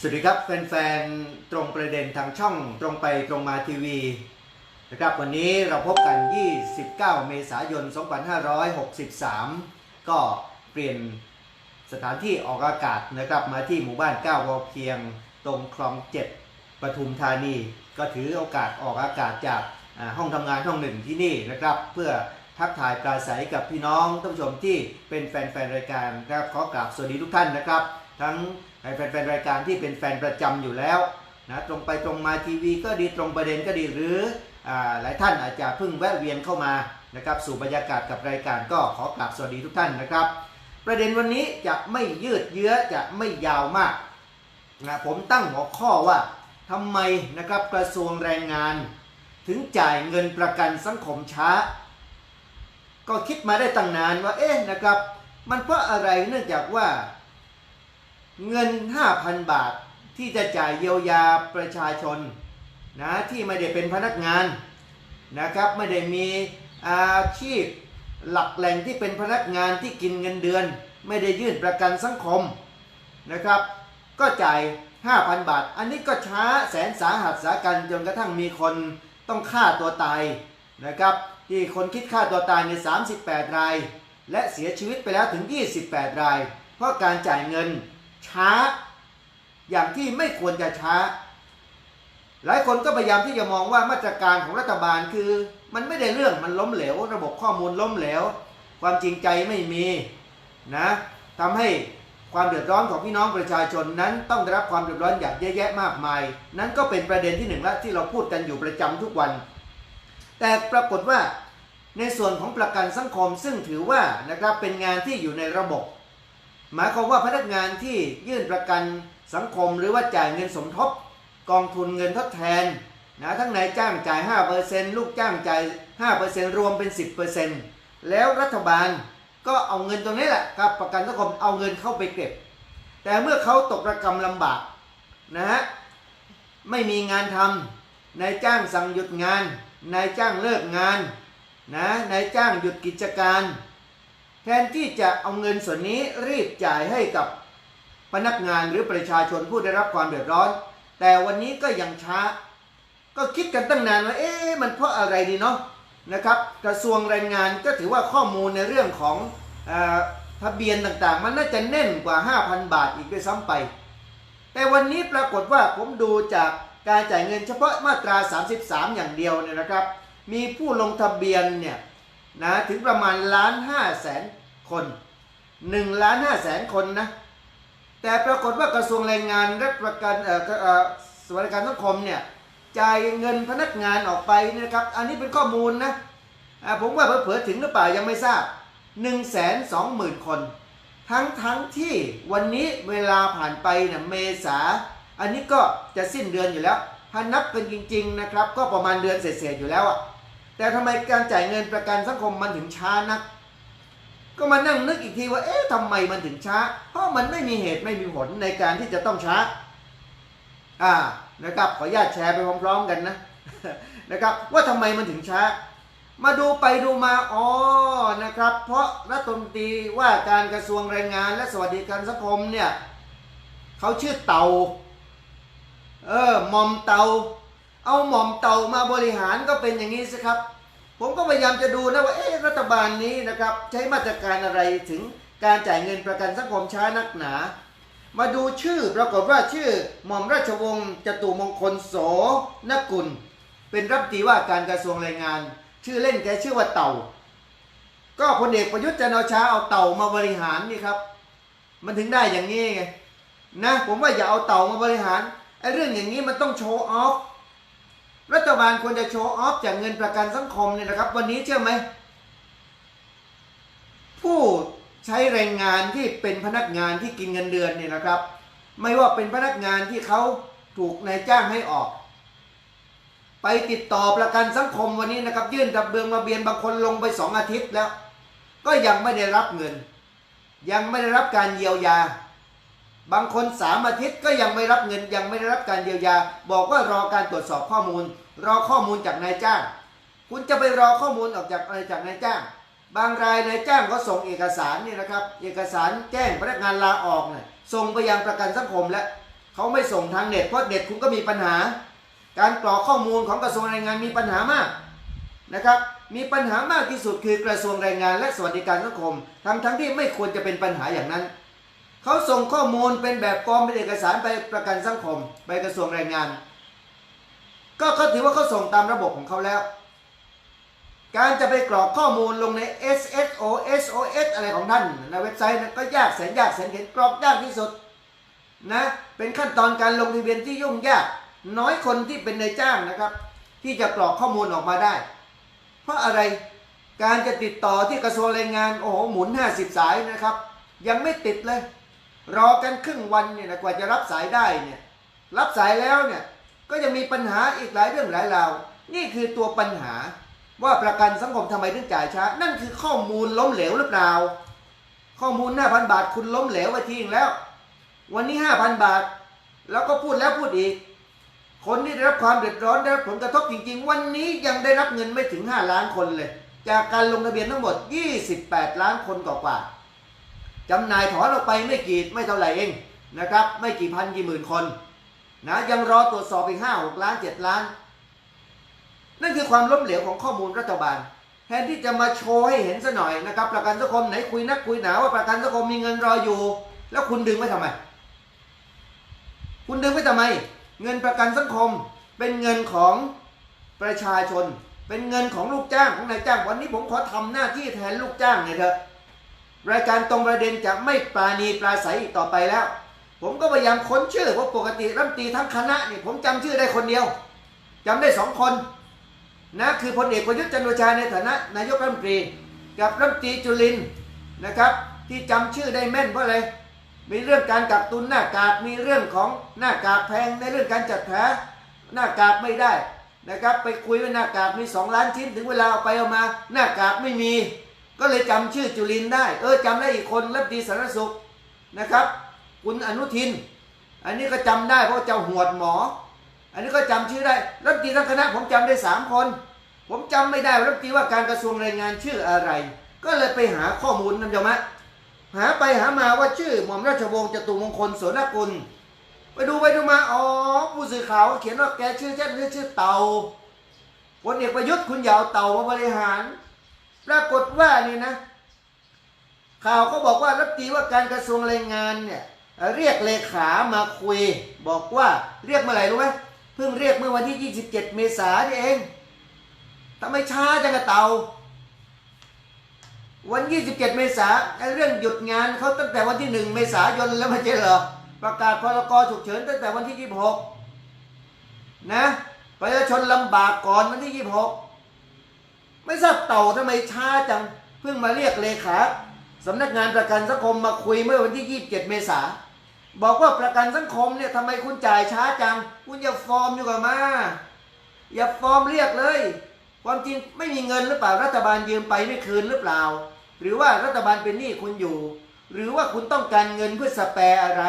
สวัสดีครับแฟนๆ ตรงประเด็นทางช่องตรงไปตรงมาทีวีนะครับวันนี้เราพบกัน 29 เมษายน 2563 ก็เปลี่ยนสถานที่ออกอากาศนะครับมาที่หมู่บ้าน 9 วอเพียง ตรงคลอง 7ปทุมธานี ก็ถือโอกาสออกอากาศจากห้องทำงานห้องหนึ่งที่นี่นะครับ เพื่อทักทายปราศัยกับพี่น้องท่านผู้ชมที่เป็นแฟนๆ รายการนะครับขอกราบสวัสดีทุกท่านนะครับ ทั้งแฟนๆรายการที่เป็นแฟนประจำอยู่แล้วนะตรงไปตรงมาทีวีก็ดีตรงประเด็นก็ดีหรืออหลายท่านอาจจะเพิ่งแวะเวียนเข้ามานะครับสู่บรรยากาศกับรายการก็ขอกราบสวัสดีทุกท่านนะครับ ประเด็นวันนี้จะไม่ยืดเยื้อจะไม่ยาวมากนะผมตั้งหัวข้อว่าทำไมนะครับกระทรวงแรงงาน ถึงจ่ายเงินประกันสังคมช้า ก็คิดมาได้ตั้งนานว่าเอ๊ะนะครับ มันเพราะอะไรเนื่องจากว่า เงิน 5,000 บาทที่จะจ่ายเยียวยาประชาชนนะที่ไม่ได้เป็นพนักงานนะครับไม่ได้มีอาชีพหลักแหล่งที่เป็นพนักงานที่กินเงินเดือน ไม่ได้ยื่นประกันสังคมนะครับ ก็จ่าย 5,000 บาท อันนี้ก็ช้าแสนสาหัสสากันจนกระทั่งมีคนต้องฆ่าตัวตายนะครับที่คนคิดฆ่าตัวตายใน 38 ราย และเสียชีวิตไปแล้วถึง 28 ราย เพราะการจ่ายเงิน ช้า อย่างที่ไม่ควรจะช้า หลายคนก็พยายามที่จะมองว่ามาตรการของรัฐบาลคือ มันไม่ได้เรื่องมันล้มเหลว ระบบข้อมูลล้มเหลว ความจริงใจไม่มีนะทำให้ความเดือดร้อนของพี่น้องประชาชนนั้นต้องได้รับความเดือดร้อนอย่างเยอะแยะมากมาย นั้นก็เป็นประเด็นที่หนึ่งละที่เราพูดกันอยู่ประจำทุกวัน แต่ปรากฏว่าในส่วนของประกันสังคมซึ่งถือว่านะครับเป็นงานที่อยู่ในระบบ หมายความว่าพนักงานที่ยื่นประกันสังคมหรือว่าจ่ายเงินสมทบ กองทุนเงินทดแทนนะทั้งนายจ้างจ่าย 5%ลูกจ้างจ่าย 5%รวมเป็น 10%แล้วรัฐบาลก็เอาเงินตรงนี้แหละกับประกันสังคมเอาเงินเข้าไปเก็บ แต่เมื่อเขาตกระกรรมลำบากนะฮะไม่มีงานทำนายจ้างสั่งหยุดงานนายจ้างเลิกงานนะนายจ้างหยุดกิจการ แทนที่จะเอาเงินส่วนนี้รีบจ่ายให้กับพนักงานหรือประชาชนผู้ได้รับความเดือดร้อน แต่วันนี้ก็ยังช้า ก็คิดกันตั้งนานว่าเอ๊ะมันเพราะอะไรดีเนาะนะครับ กระทรวงแรงงานก็ถือว่าข้อมูลในเรื่องของออทะเบียนต่างๆ มันน่าจะแน่นกว่า 5,000 บาทอีกด้วยซ้ำไป แต่วันนี้ปรากฏว่าผมดูจากการจ่ายเงินเฉพาะมาตรา 33 อย่างเดียวเนี่ยนะครับ มีผู้ลงทะเบียนเนี่ย นะถึงประมาณล้านห้าแสนคน1ล้าน5แสนคนนะแต่ปรากฏว่ากระทรวงแรงงานและประกันเออเออสวัสดิการสังคมเนี่ยจ่ายเงินพนักงานออกไปนะครับ อันนี้เป็นข้อมูลนะผมว่าเผลอๆถึงหรือเปล่ายังไม่ทราบ1นึ่งแสนสองหมื่นคน ทั้งทั้งที่วันนี้เวลาผ่านไปเนี่ยเมษา อันนี้ก็จะสิ้นเดือนอยู่แล้ว ถ้านับกันจริง ๆ นะครับ ก็ประมาณเดือนเศษๆอยู่แล้วอะ แต่ทำไมการจ่ายเงินประกันสังคมมันถึงช้านัก ก็มานั่งนึกอีกทีว่า เอ๊ะทำไมมันถึงช้า เพราะมันไม่มีเหตุไม่มีผลในการที่จะต้องช้า อ่านะครับขออนุญาตแชร์ไปพร้อมๆกันนะนะครับ ว่าทำไมมันถึงช้า มาดูไปดูมาอ๋อนะครับ เพราะรัฐมนตรีว่าการกระทรวงแรงงาน และสวัสดิการสังคมเนี่ยเขาชื่อเตาเออมอมเตา เอาหม่อมเต่ามาบริหารก็เป็นอย่างนี้สิครับ ผมก็พยายามจะดูนะว่าเอ๊ะรัฐบาลนี้นะครับ ใช้มาตรการอะไรถึงการจ่ายเงินประกันสังคมช้านักหนา มาดูชื่อปรากฏว่าชื่อหม่อมราชวงศ์จตุมงคลโสนกุล เป็นรัฐมนตรีว่าการกระทรวงแรงงาน ชื่อเล่นแกชื่อว่าเต่า ก็พลเอกประยุทธ์จันทร์โอชาเอาเต่ามาบริหารนี่ครับ มันถึงได้อย่างนี้ไงนะผมว่าอย่าเอาเต่ามาบริหารไอ้เรื่องอย่างนี้มันต้องโชว์ออฟ รัฐบาลควรจะโชว์ออฟจากเงินประกันสังคมเนี่ยนะครับ วันนี้เชื่อไหม ผู้ใช้แรงงานที่เป็นพนักงานที่กินเงินเดือนเนี่ยนะครับ ไม่ว่าเป็นพนักงานที่เขาถูกนายจ้างให้ออก ไปติดต่อประกันสังคมวันนี้นะครับ ยื่นดับเบืองมาเบียนบางคนลงไปสองอาทิตย์แล้ว ก็ยังไม่ได้รับเงิน ยังไม่ได้รับการเยียวยา บางคนสามอาทิตย์ก็ยังไม่รับเงินยังไม่ได้รับการเยียวยา บอกว่ารอการตรวจสอบข้อมูล รอข้อมูลจากนายจ้าง คุณจะไปรอข้อมูลออกจากอะไรจากนายจ้าง บางรายนายจ้างก็ส่งเอกสารนี่นะครับ เอกสารแจ้งพนักงานลาออกเนี่ยส่งไปยังประกันสังคมแล้วเขาไม่ส่งทางเน็ตเพราะเน็ตคุณก็มีปัญหา การกรอกข้อมูลของกระทรวงแรงงานมีปัญหามากนะครับมีปัญหามากที่สุดคือกระทรวงแรงงานและสวัสดิการสังคมทั้งทั้งที่ไม่ควรจะเป็นปัญหาอย่างนั้น เขาส่งข้อมูลเป็นแบบฟอร์มเป็นเอกสารไปประกันสังคมไปกระทรวงแรงงาน ก็เขาถือว่าเขาส่งตามระบบของเขาแล้ว การจะไปกรอกข้อมูลลงใน SSO SOS อะไรของท่านในเว็บไซต์นั้นก็ยากแสนยากแสนเข็นกรอกยากที่สุดนะเป็นขั้นตอนการลงทะเบียนที่ยุ่งยาก น้อยคนที่เป็นนายจ้างนะครับ ที่จะกรอกข้อมูลออกมาได้ เพราะอะไรการจะติดต่อที่กระทรวงแรงงานโอ้โหหมุน 50 สายนะครับ ยังไม่ติดเลย รอกันครึ่งวันเนี่ยนะกว่าจะรับสายได้เนี่ยรับสายแล้วเนี่ยก็ยังมีปัญหาอีกหลายเรื่องหลายราว นี่คือตัวปัญหาว่าประกันสังคมทำไมถึงจ่ายช้า นั่นคือข้อมูลล้มเหลวหรือเปล่า ข้อมูล 5,000 บาทคุณล้มเหลวไปทีนึงแล้ว วันนี้ 5,000 บาท แล้วก็พูดแล้วพูดอีก คนที่ได้รับความเดือดร้อนได้รับผลกระทบจริง ๆ วันนี้ยังได้รับเงินไม่ถึง 5 ล้านคนเลย จากการลงทะเบียนทั้งหมด 28 ล้านคนกว่าๆ จำหน่ายถอนออกไปไม่กี่ไม่เท่าไหร่เองนะครับ ไม่กี่พันกี่หมื่นคนนะยังรอตรวจสอบอีก5 6ล้าน7ล้าน นั่นคือความล้มเหลวของข้อมูลรัฐบาล แทนที่จะมาโชว์ให้เห็นซะหน่อยนะครับ ประกันสังคมไหนคุยนักคุยหนาว่าประกันสังคมมีเงินรออยู่ แล้วคุณดึงไว้ทำไม คุณดึงไว้ทำไม เงินประกันสังคมเป็นเงินของประชาชน เป็นเงินของลูกจ้างของนายจ้าง วันนี้ผมขอทำหน้าที่แทนลูกจ้างหน่อยเถอะ รายการตรงประเด็นจะไม่ปราณีปราศัยอีกต่อไปแล้ว ผมก็พยายามค้นชื่อเพราะปกติรัฐมนตรีทั้งคณะเนี่ยผมจำชื่อได้คนเดียวจำได้สองคนนะคือพลเอกประยุทธ์จันโอชาในฐานะนายกรัฐมนตรี กับรัฐมนตรีจุลินนะครับ ที่จำชื่อได้แม่นเพราะอะไรมีเรื่องการกักตุนหน้ากากมีเรื่องของหน้ากากแพงในเรื่องการจัดแผลหน้ากากไม่ได้นะครับ ไปคุยว่าหน้ากากมี 2 ล้านชิ้นถึงเวลาเอาไปเอามา หน้ากากไม่มี ก็เลยจำชื่อจุลินได้ เออจำได้อีกคนรัฐมนตรีสารสุขนะครับ คุณอนุทิน อันนี้ก็จำได้เพราะเจ้าหวดหมอ อันนี้ก็จำชื่อได้รัฐมนตรีทั้งคณะผมจำได้สามคน ผมจำไม่ได้ว่ารัฐมนตรีว่าการกระทรวงแรงงานชื่ออะไร ก็เลยไปหาข้อมูลนำจมะหาไปหามาว่าชื่อหม่อมราชวงศ์จตุมงคลโสนกุลไปดูไปดูมาอ๋อผู้สื่อข่าวเขียนว่าแกชื่อเช่นชื่อเต่าพลเอกประยุทธ์คุณยาวเต่ามาบริหาร ปรากฏว่านี่นะ ข่าวเขาบอกว่ารัฐมนตรีว่าการกระทรวงแรงงานเนี่ย เรียกเลขามาคุย บอกว่าเรียกเมื่อไหร่รู้ไหมเพิ่งเรียกเมื่อวันที่ 27 เมษายนนี่เองทำไมช้าจังกะเตา วัน 27 เมษายนไอ้เรื่องหยุดงานเขาตั้งแต่วันที่ 1 เมษายนแล้วไม่ใช่เหรอประกาศพรกฉุกเฉินตั้งแต่วันที่ 26 นะประชาชนลำบากก่อนวันที่ 26 ไม่ทราบเต่าทำไมช้าจัง เพิ่งมาเรียกเลขาสำนักงานประกันสังคมมาคุยเมื่อวันที่ 27 เมษาบอกว่าประกันสังคมเนี่ยทำไมคุณจ่ายช้าจัง คุณอย่าฟอร์มอยู่กับมา อย่าฟอร์มเรียกเลย ความจริงไม่มีเงินหรือเปล่ารัฐบาลยืมไปไม่คืนหรือเปล่า หรือว่ารัฐบาลเป็นหนี้คุณอยู่ หรือว่าคุณต้องการเงินเพื่อสแปรอะไร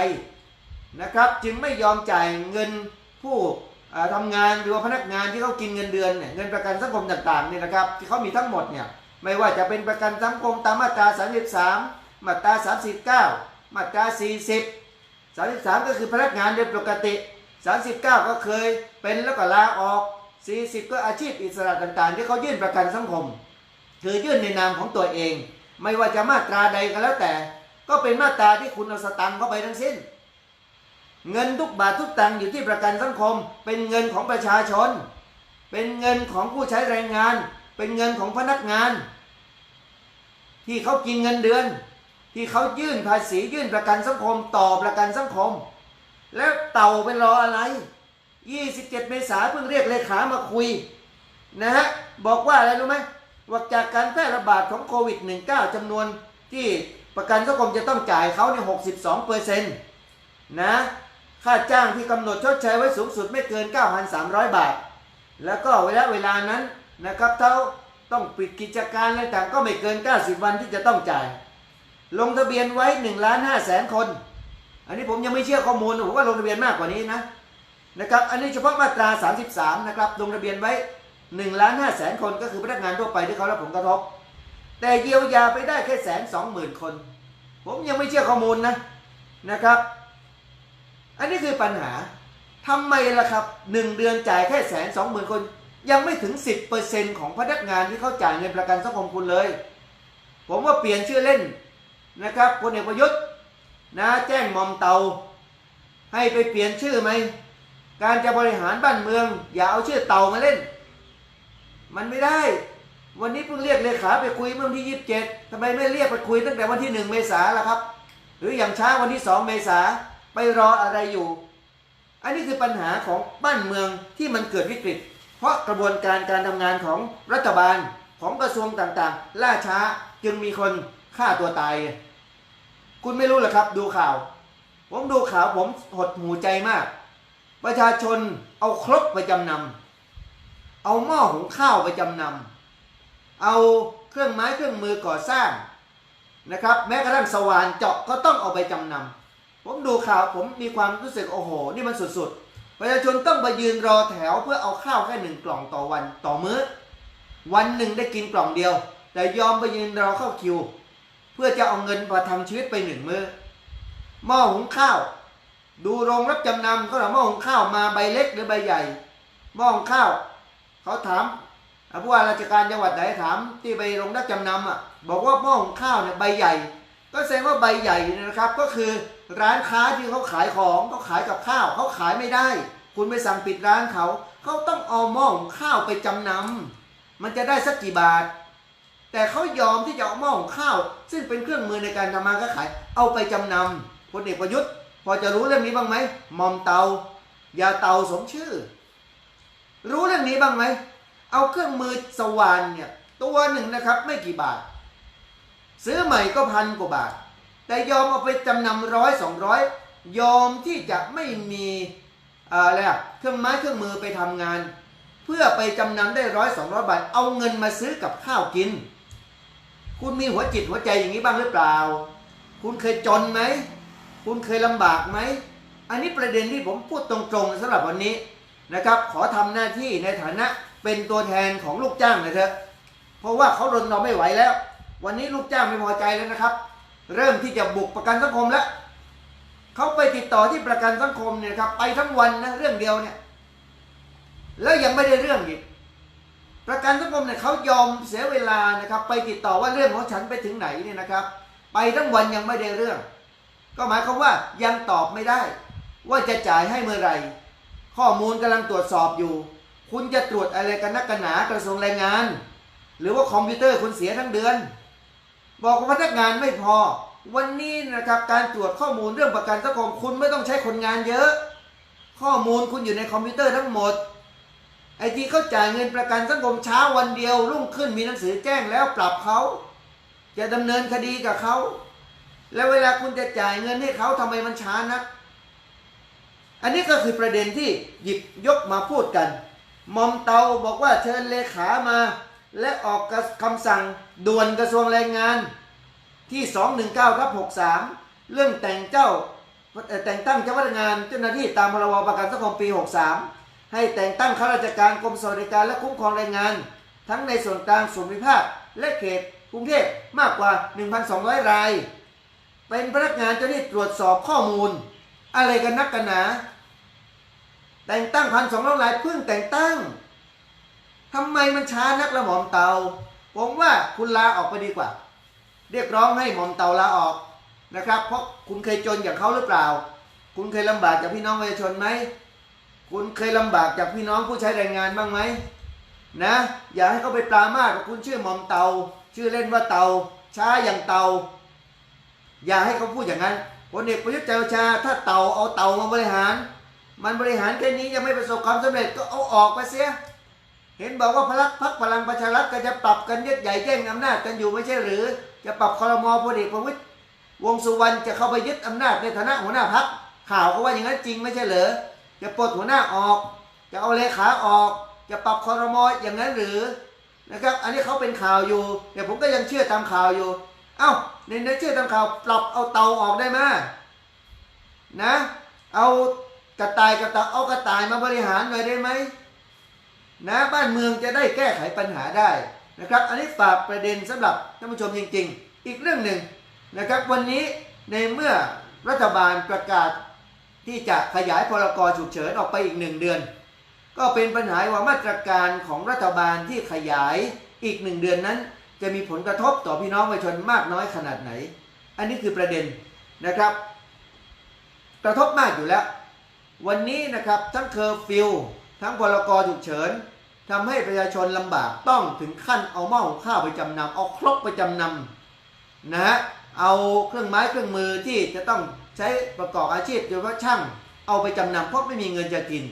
นะครับ จึงไม่ยอมจ่ายเงินผู้ อ่าทำงานหรือว่าพนักงานที่เขากินเงินเดือนเนี่ยเงินประกันสังคมต่างๆเนี่ยนะครับที่เขามีทั้งหมดเนี่ยไม่ว่าจะเป็นประกันสังคมตามมาตรา 33 มาตรา 39 มาตรา 40 33 ก็คือพนักงานโดยปกติ 39 ก็เคยเป็นแล้วก็ลาออก 40 ก็อาชีพอิสระต่างๆ ที่เขายื่นประกันสังคม คือยื่นในนามของตัวเอง ไม่ว่าจะมาตราใดก็แล้วแต่ ก็เป็นมาตราที่คุณเอาสตังค์เข้าไปทั้งสิ้น เงินทุกบาททุกตังค์อยู่ที่ประกันสังคม เป็นเงินของประชาชน เป็นเงินของผู้ใช้แรงงาน เป็นเงินของพนักงาน ที่เขากินเงินเดือน ที่เขายื่นภาษียื่นประกันสังคมต่อประกันสังคม แล้วเต่าเป็นรออะไร 27 เมษาเพิ่งเรียกเลขามาคุยนะฮะบอกว่าอะไรรู้ไหมว่าจากการแพร่ระบาดของโควิด -19 จำนวนที่ประกันสังคมจะต้องจ่ายเขาเนี่ย62เปอร์เซ็นต์นะ ค่าจ้างที่กำหนดชดใช้ไว้สูงสุดไม่เกิน 9,300 บาท แล้วก็เวลาเวลานั้นนะครับเขาต้องปิดกิจการอะไรต่างก็ไม่เกิน 90 วันที่จะต้องจ่าย ลงทะเบียนไว้1ล้าน5แสนคน อันนี้ผมยังไม่เชื่อข้อมูลผมว่าลงทะเบียนมากกว่านี้นะนะครับอันนี้เฉพาะมาตรา 33 นะครับลงทะเบียนไว้1ล้าน5แสนคนก็คือพนักงานทั่วไปที่เขารับผลกระทบ แต่เยียวยาไปได้แค่แสนสองหมื่นคน ผมยังไม่เชื่อข้อมูลนะนะครับ อันนี้คือปัญหาทำไมล่ะครับหนึ่งเดือนจ่ายแค่แสนสองหมื่นคน ยังไม่ถึง 10%ของพนักงานที่เขาจ่ายเงินประกันสังคมคุณเลย ผมว่าเปลี่ยนชื่อเล่นนะครับพลเอกประยุทธ์นะแจ้งมอมเตา ให้ไปเปลี่ยนชื่อไหม การจะบริหารบ้านเมือง อย่าเอาชื่อเตามาเล่น มันไม่ได้ วันนี้เพิ่งเรียกเลขาไปคุยเมื่อวันที่ยี่สิบเจ็ดทำไมไม่เรียกไปคุยตั้งแต่วันที่หนึ่งเมษาล่ะครับ หรืออย่างช้าวันที่สองเมษา ไปรออะไรอยู่ อันนี้คือปัญหาของบ้านเมืองที่มันเกิดวิกฤต เพราะกระบวนการการทำงานของรัฐบาลของกระทรวงต่างๆ ล่าช้าจึงมีคนฆ่าตัวตาย คุณไม่รู้เหรอครับ ดูข่าว ผมดูข่าวผมหดหูใจมาก ประชาชนเอาครกไปจำนำเอาหม้อหุงข้าวไปจำนำเอาเครื่องไม้เครื่องมือก่อสร้างนะครับ แม้กระทั่งสว่านเจาะก็ต้องเอาไปจำนำ ผมดูข่าวผมมีความรู้สึกโอ้โห นี่มันสุดๆ ประชาชนต้องไปยืนรอแถวเพื่อเอาข้าวแค่หนึ่งกล่องต่อวันต่อมื้อ วันหนึ่งได้กินกล่องเดียว แต่ยอมไปยืนรอเข้าคิว เพื่อจะเอาเงินมาทำชีวิตไปหนึ่งมื้อหม้อหุงข้าว ดูโรงรับจำนำเขาถามหม้อหุงข้าวมาใบเล็กหรือใบใหญ่หม้อหุงข้าว เขาถามอะผู้ว่าราชการจังหวัดไหนถามที่ไปโรงรับจำนำอะบอกว่าหม้อหุงข้าวเนี่ยใบใหญ่ ก็แสดงว่าใบใหญ่นะครับก็คือ ร้านค้าที่เขาขายของเขาขายกับข้าวเขาขายไม่ได้ คุณไปสั่งปิดร้านเขาเขาต้องเอาหม้อหุงข้าวไปจำนำมันจะได้สักกี่บาท แต่เขายอมที่จะเอาหม้อหุงข้าว ซึ่งเป็นเครื่องมือในการทำมาค้าขาย เอาไปจำนำพลเอกประยุทธ์ พอจะรู้เรื่องนี้บ้างไหมมอมเตายาเตาสมชื่อ รู้เรื่องนี้บ้างไหมเอาเครื่องมือสว่านเนี่ยตัวหนึ่งนะครับไม่กี่บาท ซื้อใหม่ก็พันกว่าบาท แต่ยอมเอาไปจำนำร้อยสองร้อยยอมที่จะไม่มีเอ่ออะไรอะเครื่องไม้เครื่องมือไปทำงาน เพื่อไปจำนำได้ร้อยสองร้อยบาท เอาเงินมาซื้อกับข้าวกิน คุณมีหัวจิตหัวใจอย่างนี้บ้างหรือเปล่า คุณเคยจนไหม คุณเคยลำบากไหม อันนี้ประเด็นที่ผมพูดตรงๆสำหรับวันนี้นะครับ ขอทำหน้าที่ในฐานะเป็นตัวแทนของลูกจ้างหน่อยเถอะเพราะว่าเขารนเราไม่ไหวแล้ว วันนี้ลูกจ้างไม่พอใจแล้วนะครับ เริ่มที่จะบุกประกันสังคมแล้วเขาไปติดต่อที่ประกันสังคมเนี่ยครับไปทั้งวันนะเรื่องเดียวเนี่ย แล้วยังไม่ได้เรื่องอีกประกันสังคมเนี่ยเขายอมเสียเวลานะครับ ไปติดต่อว่าเรื่องของฉันไปถึงไหนเนี่ยนะครับ ไปทั้งวันยังไม่ได้เรื่อง ก็หมายความว่ายังตอบไม่ได้ ว่าจะจ่ายให้เมื่อไหร่ ข้อมูลกำลังตรวจสอบอยู่ คุณจะตรวจอะไรกันนักกันหนากระทรวงแรงงาน หรือว่าคอมพิวเตอร์คุณเสียทั้งเดือน บอกว่าพนักงานไม่พอ วันนี้นะครับการตรวจข้อมูลเรื่องประกันสังคมคุณไม่ต้องใช้คนงานเยอะ ข้อมูลคุณอยู่ในคอมพิวเตอร์ทั้งหมดไอที่เขาจ่ายเงินประกันสังคมเช้าวันเดียว รุ่งขึ้นมีหนังสือแจ้งแล้วปรับเขาจะดำเนินคดีกับเขาแล้วเวลาคุณจะจ่ายเงินให้เขาทำไมมันช้านัก อันนี้ก็คือประเด็นที่หยิบยกมาพูดกัน มอมเตาบอกว่าเชิญเลขามา และออกคำสั่งด่วนกระทรวงแรงงานที่ 219ทับ63 เรื่องแต่งเจ้าแต่งตั้งเจ้าพนักงานเจ้าหน้าที่ตามพรบประกันสังคมปี 63 ให้แต่งตั้งข้าราชการกรมสวัสดิการและคุ้มครองแรงงาน ทั้งในส่วนกลางส่วนภูมิภาคและเขตกรุงเทพมากกว่า 1,200 ราย เป็นพนักงานเจ้าหน้าที่ตรวจสอบข้อมูล อะไรกันนักกันหนา แต่งตั้งพันสองร้อยรายเพิ่งแต่งตั้ง ทำไมมันช้านักละหมอมเตา ผมว่าคุณลาออกไปดีกว่า เรียกร้องให้หมอมเตาลาออกนะครับ เพราะคุณเคยจนอย่างเขาหรือเปล่า คุณเคยลำบากจากพี่น้องประชาชนไหม คุณเคยลำบากจากพี่น้องผู้ใช้แรงงานบ้างไหมนะ อย่าให้เขาไปปรามาสว่าคุณชื่อหมอมเตา ชื่อเล่นว่าเตา ช้าอย่างเตา อย่าให้เขาพูดอย่างนั้นพลเอกประยุทธ์จันทร์โอชา ถ้าเตาเอาเตามาบริหาร มันบริหารแค่นี้ยังไม่ประสบความสำเร็จก็เอาออกไปเสีย เห็นบอกว่าพลักพักพลังประชารัฐก็จะปรับกันยึดใหญ่แย่งอำนาจกันอยู่ไม่ใช่หรือ จะปรับคอรมอพลเอกประวิตยวงสุวรรณจะเข้าไปยึดอำนาจในฐานะหัวหน้าพักข่าวก็ว่าอย่างนั้นจริงไม่ใช่เหรอจะปลดหัวหน้าออก จะเอาเลขาออก จะปรับคอรมออย่างนั้นหรือนะครับ อันนี้เขาเป็นข่าวอยู่แต่ผมก็ยังเชื่อตามข่าวอยู่ เอ้าในเนื้อเชื่อตามข่าวปรับเอาเตาออกได้ไหมนะ เอากระต่ายกระต่ายเอากระต่ายมาบริหารหน่อยได้ไหม นะบ้านเมืองจะได้แก้ไขปัญหาได้นะครับ อันนี้ฝากประเด็นสำหรับท่านผู้ชมจริง ๆ อีกเรื่องหนึ่งนะครับวันนี้ในเมื่อรัฐบาลประกาศที่จะขยายพรกฉุกเฉินออกไปอีกหนึ่งเดือน ก็เป็นปัญหาว่ามาตรการของรัฐบาลที่ขยายอีกหนึ่งเดือนนั้น จะมีผลกระทบต่อพี่น้องประชาชนมากน้อยขนาดไหน อันนี้คือประเด็นนะครับ กระทบมากอยู่แล้ว วันนี้นะครับทั้งเคอร์ฟิว ทั้งพรกรฉุกเฉินทำให้ประชาชนลำบากต้องถึงขั้นเอาหม้อหุงข้าวไปจำนำเอาครกไปจำนำนะฮะเอาเครื่องไม้เครื่องมือที่จะต้องใช้ประกอบอาชีพโดยเฉพาะช่างเอาไปจำนำเพราะไม่มีเงินจะกิน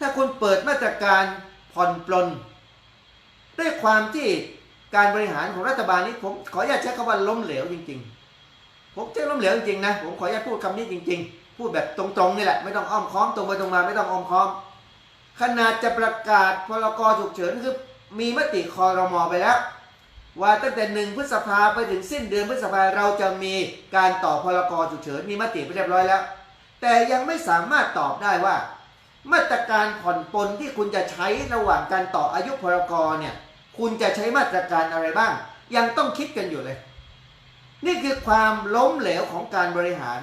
ถ้าคุณเปิดมาตรการผ่อนปลนด้วยความที่การบริหารของรัฐบาลนี้ผมขออนุญาตใช้คำว่าล้มเหลวจริง ๆ ผมใช้ล้มเหลวจริงๆนะผมขออนุญาตพูดคำนี้จริง ๆ พูดแบบตรงๆนี่แหละไม่ต้องอ้อมค้อมตรงไปตรงมาไม่ต้องอ้อมค้อม ขนาดจะประกาศพรกฉุกเฉินคือมีมติคอรมอไปแล้ว ว่าตั้งแต่หนึ่งพฤษภาไปถึงสิ้นเดือนพฤษภาเราจะมีการต่อพรกฉุกเฉินมีมติไปเรียบร้อยแล้ว แต่ยังไม่สามารถตอบได้ว่า มาตรการผ่อนปลนที่คุณจะใช้ระหว่างการต่ออายุพรกเนี่ยคุณจะใช้มาตรการอะไรบ้าง ยังต้องคิดกันอยู่เลย นี่คือความล้มเหลวของการบริหาร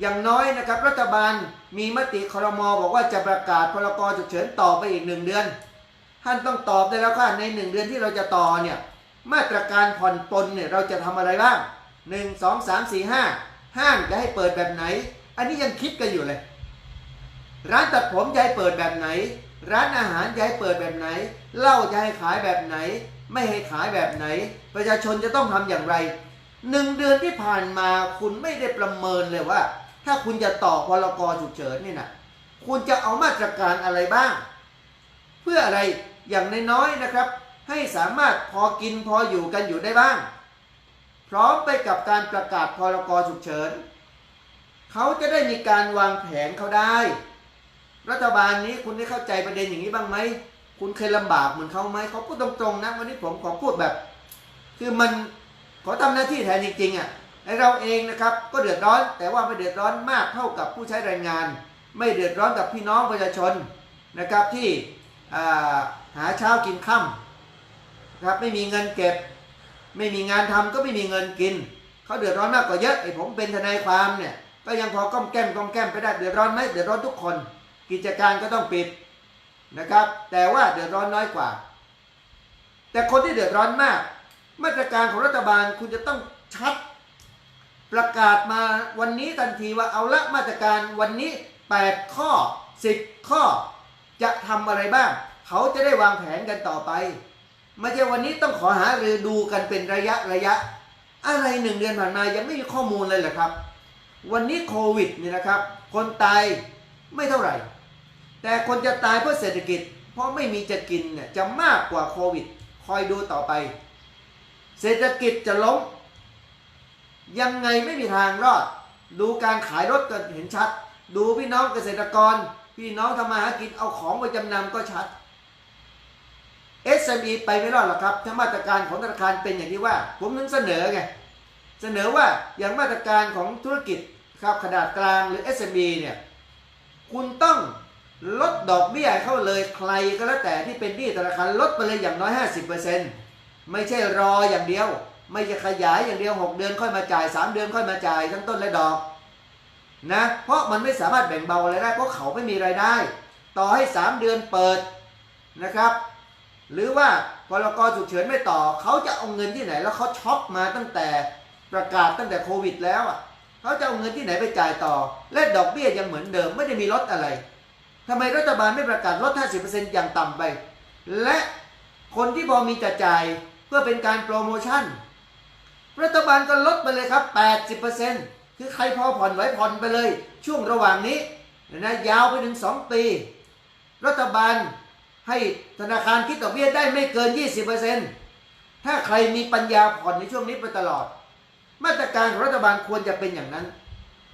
อย่างน้อยนะครับรัฐบาลมีมติคอรมอบอกว่าจะประกาศพรกฉุกเฉินต่อไปอีกหนึ่งเดือน ท่านต้องตอบได้แล้วค่ะในหนึ่งเดือนที่เราจะต่อเนี่ยมาตรการผ่อนปลนเนี่ยเราจะทำอะไรบ้างหนึ่งสองสามสี่ห้าห้างจะให้เปิดแบบไหน อันนี้ยังคิดกันอยู่เลย ร้านตัดผมจะให้เปิดแบบไหน ร้านอาหารจะให้เปิดแบบไหนเหล้าจะให้ขายแบบไหน ไม่ให้ขายแบบไหน ประชาชนจะต้องทำอย่างไรหนึ่งเดือนที่ผ่านมาคุณไม่ได้ประเมินเลยว่า ถ้าคุณจะต่อพรกฉุกเฉินนี่นะคุณจะเอามาตรการอะไรบ้าง เพื่ออะไรอย่างน้อยๆนะครับ ให้สามารถพอกินพออยู่กันอยู่ได้บ้าง พร้อมไปกับการประกาศพรกฉุกเฉินเขาจะได้มีการวางแผนเขาได้ รัฐบาลนี้คุณได้เข้าใจประเด็นอย่างนี้บ้างไหมคุณเคยลำบากเหมือนเขาไหมเขาพูดตรงๆนะวันนี้ผมขอพูดแบบ คือมันขอทำหน้าที่แทนจริงๆอะ ไอเราเองนะครับก็เดือดร้อนแต่ว่าไม่เดือดร้อนมากเท่ากับผู้ใช้แรงงาน ไม่เดือดร้อนกับพี่น้องประชาชนนะครับที่หาเช้ากินค่ำนะครับไม่มีเงินเก็บ ไม่มีงานทำก็ไม่มีเงินกินเขาเดือดร้อนมากกว่าเยอะไอ้ผมเป็นทนายความเนี่ยก็ยังพอก้อมแก้มก้อมแก้มไปได้เดือดร้อนไหมเดือดร้อนทุกคน กิจการก็ต้องปิดนะครับ แต่ว่าเดือดร้อนน้อยกว่า แต่คนที่เดือดร้อนมาก มาตรการของรัฐบาลคุณจะต้องชัด ประกาศมาวันนี้ทันทีว่าเอาละมาตรการวันนี้ 8 ข้อ 10 ข้อ จะทำอะไรบ้าง เขาจะได้วางแผนกันต่อไปไม่ใช่วันนี้ต้องขอหารือดูกันเป็นระยะระยะ อะไรหนึ่งเดือนผ่านมายังไม่มีข้อมูลเลยเหรอครับ วันนี้โควิดเนี่ยนะครับ คนตายไม่เท่าไหร่ แต่คนจะตายเพราะเศรษฐกิจ เพราะไม่มีจะกินเนี่ยจะมากกว่าโควิด คอยดูต่อไป เศรษฐกิจจะล้ม ยังไงไม่มีทางรอด ดูการขายรถก็เห็นชัด ดูพี่น้องเกษตรกร พี่น้องทำมาหากินเอาของไปจำนำก็ชัด SME ไปไม่รอดหรอกครับ ถ้ามาตรการของธนาคารเป็นอย่างที่ว่า ผมนึงเสนอไง เสนอว่าอย่างมาตรการของธุรกิจครับขนาดกลางหรือ SME เนี่ย คุณต้องลดดอกเบี้ยให้าเลยใครก็แล้วแต่ที่เป็นหนี้ธนาคารลดไปเลยอย่างน้อย 50%ไม่ใช่รออย่างเดียว ไม่จะขยายอย่างเดียว 6 เดือนค่อยมาจ่าย 3 เดือนค่อยมาจ่ายทั้งต้นและดอกนะเพราะมันไม่สามารถแบ่งเบาอะไรได้เพราะเขาไม่มีไรายได้ ต่อให้ 3 เดือนเปิดนะครับ หรือว่าพรกฉุกเฉินไม่ต่อ เขาจะเอาเงินที่ไหน แล้วเขาช็อปมาตั้งแต่ประกาศตั้งแต่โควิด แล้วอะเขาจะเอาเงินที่ไหนไปจ่ายต่อ และดอกเบี้ยยังเหมือนเดิมไม่ได้มีลดอะไรทำไมรัฐบาลไม่ประกาศลด 50%อย่างต่ำไป และคนที่พอมีจะจ่ายเพื่อเป็นการโปรโมชั่น รัฐบาลก็ลดไปเลยครับ 80%คือใครพอผ่อนไว้ผ่อนไปเลย ช่วงระหว่างนี้นะยาวไปถึง 2 ปี รัฐบาลให้ธนาคารคิดดอกเบี้ยได้ไม่เกิน 20%ถ้าใครมีปัญญาผ่อนในช่วงนี้ไปตลอด มาตรการของรัฐบาลควรจะเป็นอย่างนั้น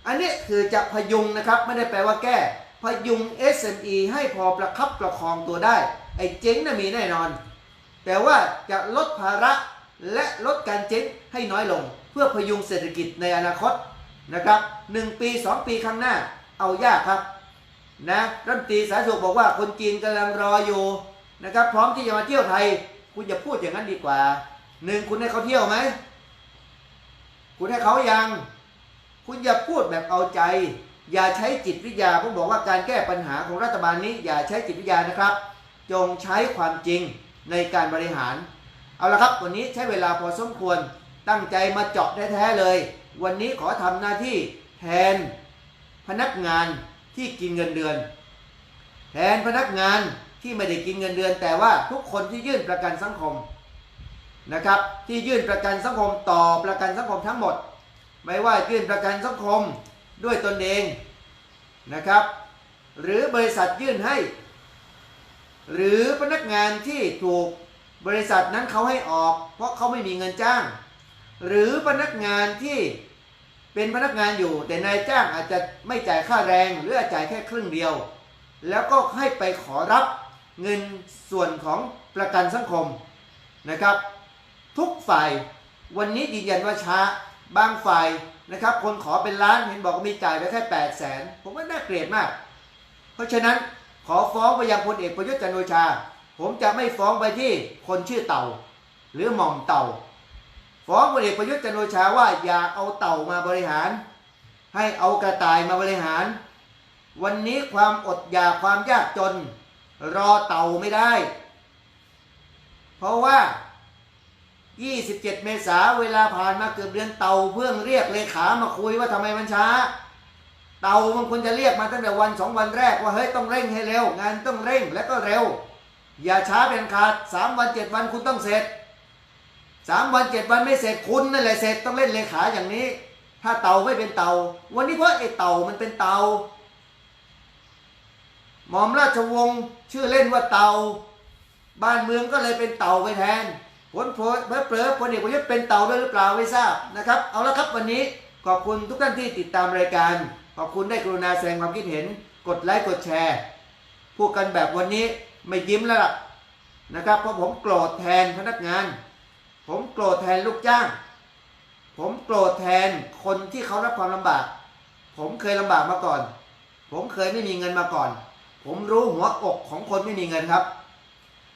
อันนี้คือจะพยุงนะครับ ไม่ได้แปลว่าแก้ พยุง SME ให้พอประคับประคองตัวได้ ไอ้เจ๊งน่ะมีแน่นอน แต่ว่าจะลดภาระ และลดการเจ๊งให้น้อยลง เพื่อพยุงเศรษฐกิจในอนาคตนะครับหนึ่งปีสองปีข้างหน้าเอายากครับนะรัฐมนตรีสาธารณสุขบอกว่าคนจีนกำลังรออยู่นะครับพร้อมที่จะมาเที่ยวไทย คุณอย่าพูดอย่างนั้นดีกว่าหนึ่งคุณให้เขาเที่ยวไหมคุณให้เขายัง คุณอย่าพูดแบบเอาใจ อย่าใช้จิตวิทยาผมบอกว่าการแก้ปัญหาของรัฐบาลนี้ อย่าใช้จิตวิทยานะครับ จงใช้ความจริงในการบริหาร เอาละครับวันนี้ใช้เวลาพอสมควรตั้งใจมาเจาะแท้ๆเลย วันนี้ขอทำหน้าที่แทนพนักงานที่กินเงินเดือน แทนพนักงานที่ไม่ได้กินเงินเดือน แต่ว่าทุกคนที่ยื่นประกันสังคมนะครับ ที่ยื่นประกันสังคมต่อประกันสังคมทั้งหมด ไม่ว่ายื่นประกันสังคมด้วยตนเองนะครับ หรือบริษัทยื่นให้ หรือพนักงานที่ถูก บริษัทนั้นเขาให้ออกเพราะเขาไม่มีเงินจ้าง หรือพนักงานที่เป็นพนักงานอยู่ แต่นายจ้างอาจจะไม่จ่ายค่าแรง หรืออาจจ่ายแค่ครึ่งเดียว แล้วก็ให้ไปขอรับเงินส่วนของประกันสังคมนะครับ ทุกฝ่ายวันนี้ยืนยันว่าช้าบางฝ่ายนะครับ คนขอเป็นล้านเห็นบอกว่ามีจ่ายไปแค่8 0 0แสนผมว่าน่าเกลียดมาก เพราะฉะนั้นขอฟ้องไปยังพลเอกประยุทธ์จันโอชา ผมจะไม่ฟ้องไปที่คนชื่อเต่า หรือหม่อมเต่า ฟ้องพลเอกประยุทธ์จันทร์โอชาว่าอย่าเอาเต่ามาบริหาร ให้เอากระต่ายมาบริหาร วันนี้ความอดอยากความยากจน รอเต่าไม่ได้ เพราะว่า 27 เมษาเวลาผ่านมาเกือบเดือนเต่าเพื่องเรียกเลขามาคุยว่าทำไมมันช้าเต่ามันควรจะเรียกมาตั้งแต่วันสองวันแรกว่าเฮ้ยต้องเร่งให้เร็ว งานต้องเร่งและก็เร็ว อย่าช้าเป็นขาดสามวันเจ็ดวันคุณต้องเสร็จสามวันเจ็ดวันไม่เสร็จคุณนั่นแหละเสร็จต้องเล่นเลขาอย่างนี้ ถ้าเต่าไม่เป็นเต่า วันนี้เพราะไอ้เต่ามันเป็นเต่าหมอมราชวงศ์ชื่อเล่นว่าเต่า บ้านเมืองก็เลยเป็นเต่าไปแทนผลเผลอเผลอพลเอกประยุทธ์เป็นเต่าด้วยหรือเปล่าไม่ทราบนะครับ เอาละครับวันนี้ขอบคุณทุกท่านที่ติดตามรายการ ขอบคุณได้กรุณาแสดงความคิดเห็น กดไลค์กดแชร์พูดกันแบบวันนี้ ไม่ยิ้มแล้วล่ะนะครับ เพราะผมโกรธแทนพนักงาน ผมโกรธแทนลูกจ้าง ผมโกรธแทนคนที่เขารับความลำบาก ผมเคยลำบากมาก่อน ผมเคยไม่มีเงินมาก่อน ผมรู้หัวอกของคนไม่มีเงินครับ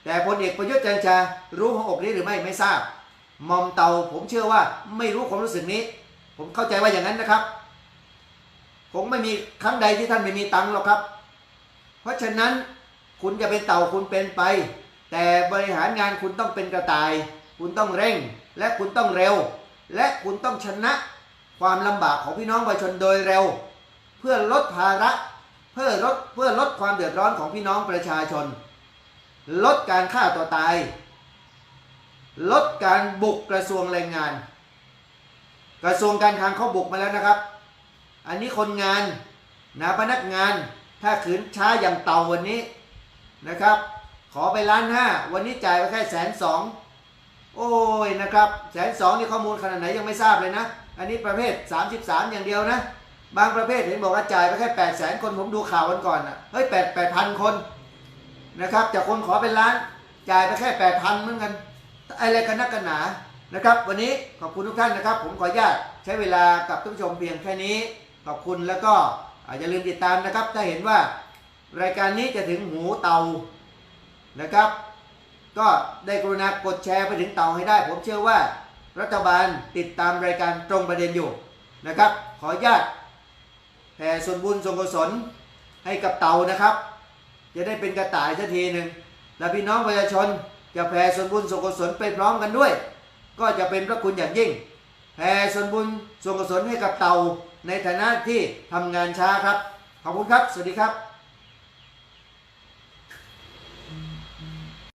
แต่พลเอกประยุทธ์จันทร์โอชารู้หัวอกนี้หรือไม่ไม่ทราบมอมเตาผมเชื่อว่าไม่รู้ความรู้สึกนี้ ผมเข้าใจว่าอย่างนั้นนะครับผมไม่มีครั้งใดที่ท่านไม่มีตังค์หรอกครับ เพราะฉะนั้น คุณจะเป็นเต่าคุณเป็นไป แต่บริหารงานคุณต้องเป็นกระต่าย คุณต้องเร่ง และคุณต้องเร็ว และคุณต้องชนะความลำบากของพี่น้องประชาชนโดยเร็ว เพื่อลดภาระเพื่อลดเพื่อลดความเดือดร้อนของพี่น้องประชาชน ลดการฆ่าตัวตาย ลดการบุกกระทรวงแรงงาน กระทรวงการคลังเขาบุกมาแล้วนะครับ อันนี้คนงานนะพนักงานถ้าขืนช้าอย่างเต่าวันนี้ นะครับ ขอไปล้านห้าวันนี้จ่ายไปแค่แสนสองโอ้ยนะครับแสนสองนี่ข้อมูลขนาดไหนยังไม่ทราบเลยนะ อันนี้ประเภท 33 อย่างเดียวนะ บางประเภทเห็นบอกว่าจ่ายไปแค่8 0 0แสนคนผมดูข่าววันก่อนนะเฮ้ย8 8 0 0 0คนนะครับจากคนขอเป็นล้านจ่ายไปแค่8,000เหมือนกันอะไรกันนักกันหนานะครับ วันนี้ขอบคุณทุกท่านนะครับ ผมขออนุญาตใช้เวลากับท่านผู้ชมเพียงแค่นี้ ขอบคุณแล้วก็อ่าอย่าลืมติดตามนะครับ ถ้าเห็นว่า รายการนี้จะถึงหูเตานะครับ ก็ได้กรุณากดแชร์ไปถึงเต่าให้ได้ ผมเชื่อว่า รัฐบาลติดตามรายการตรงประเด็นอยู่นะครับ ขออนุญาตแผ่ส่วนบุญส่วนกุศลให้กับเต่านะครับ จะได้เป็นกระต่ายสักทีหนึ่งและพี่น้องประชาชนจะแผ่ส่วนบุญส่วนกุศลไปพร้อมกันด้วย ก็จะเป็นพระคุณอย่างยิ่งแผ่ส่วนบุญส่วนกุศลให้กับเต่าในฐานะที่ทำงานช้าครับ ขอบคุณครับ สวัสดีครับ